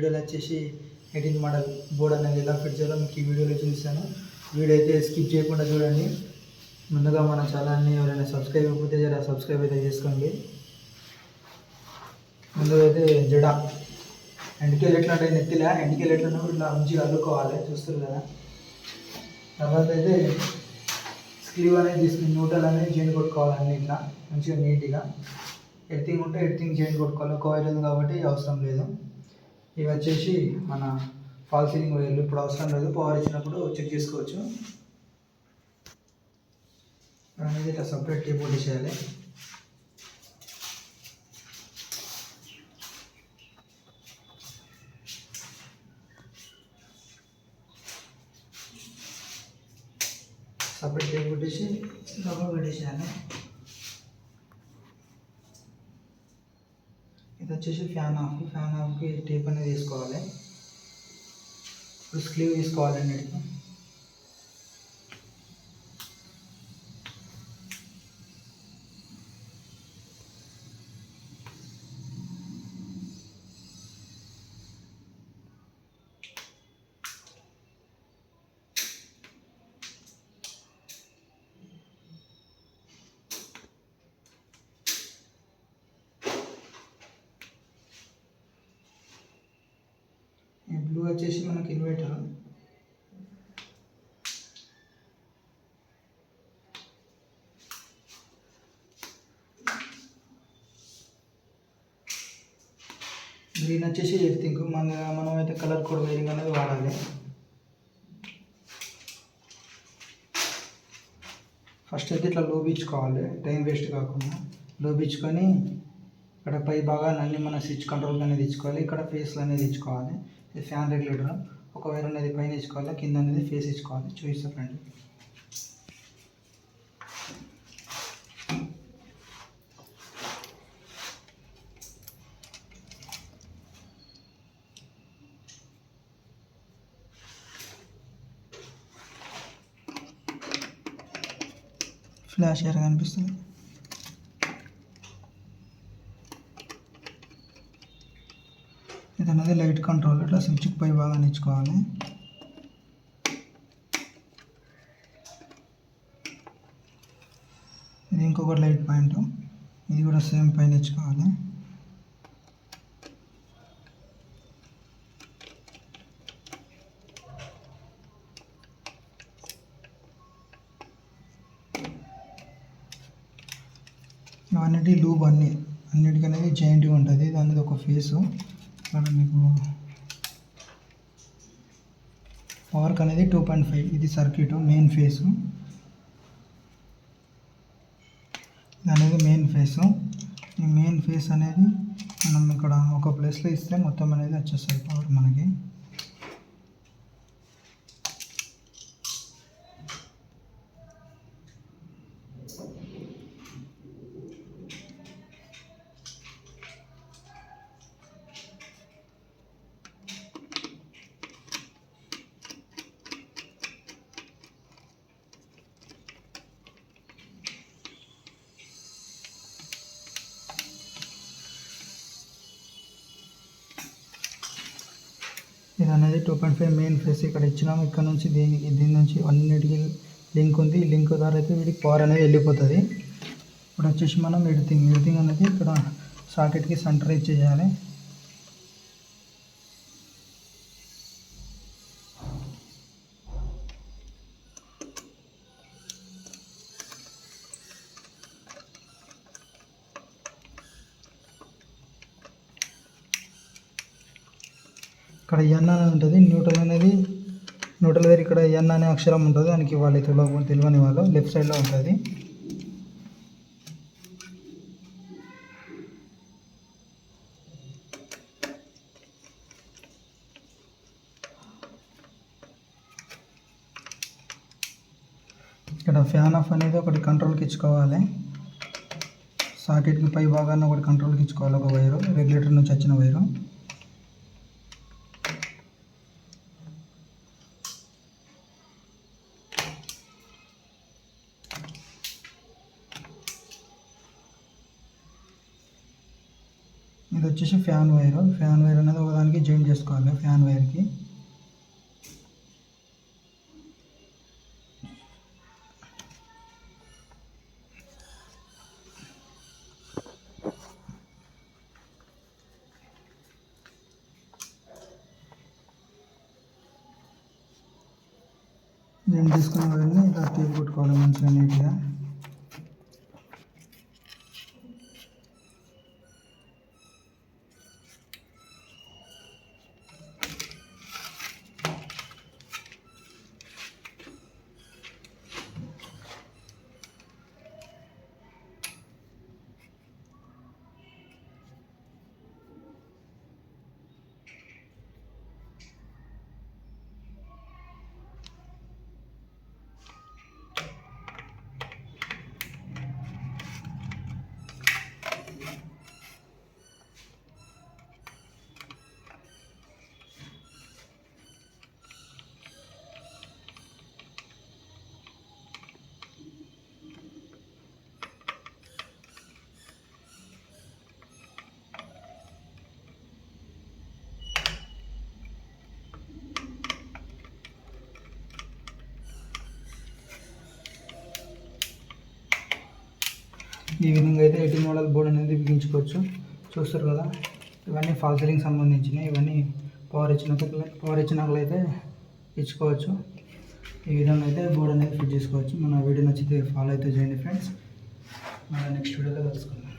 వీడియోలో వచ్చేసి eighteen model board అనేది ఎలా ఫిట్ చేయాలో మీకు ఈ వీడియోలో చూపిస్తాను. వీడియో అయితే స్కిప్ చేయకుండా చూడండి. ముందుగా మన ఛానల్ని ఎవరైనా సబ్స్క్రైబ్ అయిపోతే జర సబ్స్క్రైబ్ అయితే చేసుకోండి. ముందుగా అయితే జడ. ఎండికెళ్ళి ఎట్లా అంటే నెత్తిలా? ఎండికెళ్ళి ఎట్లా ఉన్నప్పుడు ఇట్లా మంచిగా అల్లుకోవాలి చూస్తారు కదా. తర్వాత అయితే స్లీవ్ అనేది తీసుకుని న్యూట్రల్ అనేది జైన్ కొట్టుకోవాలి అన్ని ఇట్లా మంచిగా నీట్గా. ఎడిటింగ్ ఉంటే ఎడిటింగ్ జైన్ కొట్టుకోవాలి. ఒక వైర్ ఉంది కాబట్టి అవసరం లేదు. ఇవి వచ్చేసి మన ఫాల్ సీలింగ్ వైర్లు. ఇప్పుడు అవసరం లేదు. పవర్ ఇచ్చినప్పుడు చెక్ చేసుకోవచ్చు. అనేది ఇట్లా సపరేట్ టేప్ చేయాలి. సపరేట్ టేప్ కొట్టేసి లోపల పెట్టేసేయాలి ఇది వచ్చేసి ఫ్యాన్ ఆఫ్ ఫ్యాన్ ఆఫ్కి టేప్ అనేది తీసుకోవాలి ఇప్పుడు స్లీవ్ తీసుకోవాలి వచ్చేసి మనకి ఇన్వర్టర్ గ్రీన్ వచ్చేసి ఎర్తింగ్ మన మనం అయితే కలర్ కోడ్ వైరింగ్ అనేది వాడాలి. ఫస్ట్ అయితే ఇట్లా లోపించుకోవాలి టైం వేస్ట్ కాకుండా. లోపించుకొని ఇక్కడ పై భాగాన్ని అన్ని మన స్విచ్ కంట్రోల్ అనేది ఇచ్చుకోవాలి ఇక్కడ ఫేస్లు అనేది ఇచ్చుకోవాలి ఇది ఫ్యాన్ రెగ్యులేటర్ ఒక వైర్ అనేది పైన ఇచ్చుకోవాలి కింద అనేది ఫేస్ ఇచ్చుకోవాలి చూపిస్తా ఫ్రెండ్. ఫ్లాష్ ఎరగా కనిపిస్తుంది. ఇది అనేది లైట్ కంట్రోల్ ఇట్లా స్విచ్ పై బాగా ఇచ్చుకోవాలి ఇది ఇంకొకటి లైట్ పాయింట్. ఇది కూడా సేమ్ పైన ఇచ్చుకోవాలి ఇవన్నిటి లూబ్ అన్ని అన్నిటికీ అనేది జాయింట్గా ఉంటుంది. దాని అనేది ఒక ఫేసు. ఇక్కడ మీకు. పవర్క్ అనేది టూ పాయింట్ ఫైవ్ ఇది సర్క్యూట్ మెయిన్ ఫేసు ఇది అనేది మెయిన్ ఫేసు ఈ మెయిన్ ఫేస్ అనేది మనం ఇక్కడ ఒక ప్లేస్లో ఇస్తే మొత్తం అనేది వచ్చేస్తుంది పవర్ మనకి. ఇది అనేది two point five main phase ఇక్కడ ఇచ్చినాము. ఇక్కడ నుంచి దీనికి దీని నుంచి అన్నిటికి లింక్ ఉంది. ఈ లింక్ ద్వారా అయితే వీడికి పవర్ అనేది వెళ్ళిపోతుంది. ఇప్పుడు వచ్చేసి మనం ఎడిటింగ్ ఎడిటింగ్ అనేది ఇక్కడ సాకెట్కి సెంటర్ ఇచ్చేయాలి ఇక్కడ ఎన్ అనేది ఉంటుంది. న్యూట్రల్ అనేది న్యూట్రల్ దగ్గర ఇక్కడ ఎన్ అనే అక్షరం ఉంటుంది. దానికి వాళ్ళు తెలియకుండా తెలియని వాళ్ళు లెఫ్ట్ సైడ్లో ఉంటుంది. ఇక్కడ ఫ్యాన్ ఆఫ్ అనేది ఒకటి కంట్రోల్కి ఇచ్చుకోవాలి. సాకెట్కి పై భాగాన్ని ఒకటి కంట్రోల్కి ఇచ్చుకోవాలి. ఒక వైరు రెగ్యులేటర్ నుంచి వచ్చిన వైరు. ఇది వచ్చేసి ఫ్యాన్ వైర్. ఫ్యాన్ వైర్ అనేది ఒకదానికి జాయిన్ చేసుకోవాలి ఫ్యాన్ వైర్కి. నేను తీసుకున్న వైర్ని ఇలా తీర్ కొట్టుకోవాలి మంచిగా నీట్గా. ఈ విధంగా అయితే ఎయిటీ మోడల్ బోర్డ్ అనేది బిగించుకోవచ్చు. చూస్తారు కదా ఇవన్నీ ఫాల్సరింగ్ సంబంధించినవి ఇవన్నీ పవర్ ఇచ్చిన పవర్ ఇచ్చినట్లయితే ఇచ్చుకోవచ్చు. ఈ విధంగా అయితే బోర్డ్ అనేది ఫిట్ చేసుకోవచ్చు. మన వీడియో నచ్చితే ఫాలో అయితే చేయండి ఫ్రెండ్స్ మన నెక్స్ట్ వీడియోలో కలుసుకుందాం.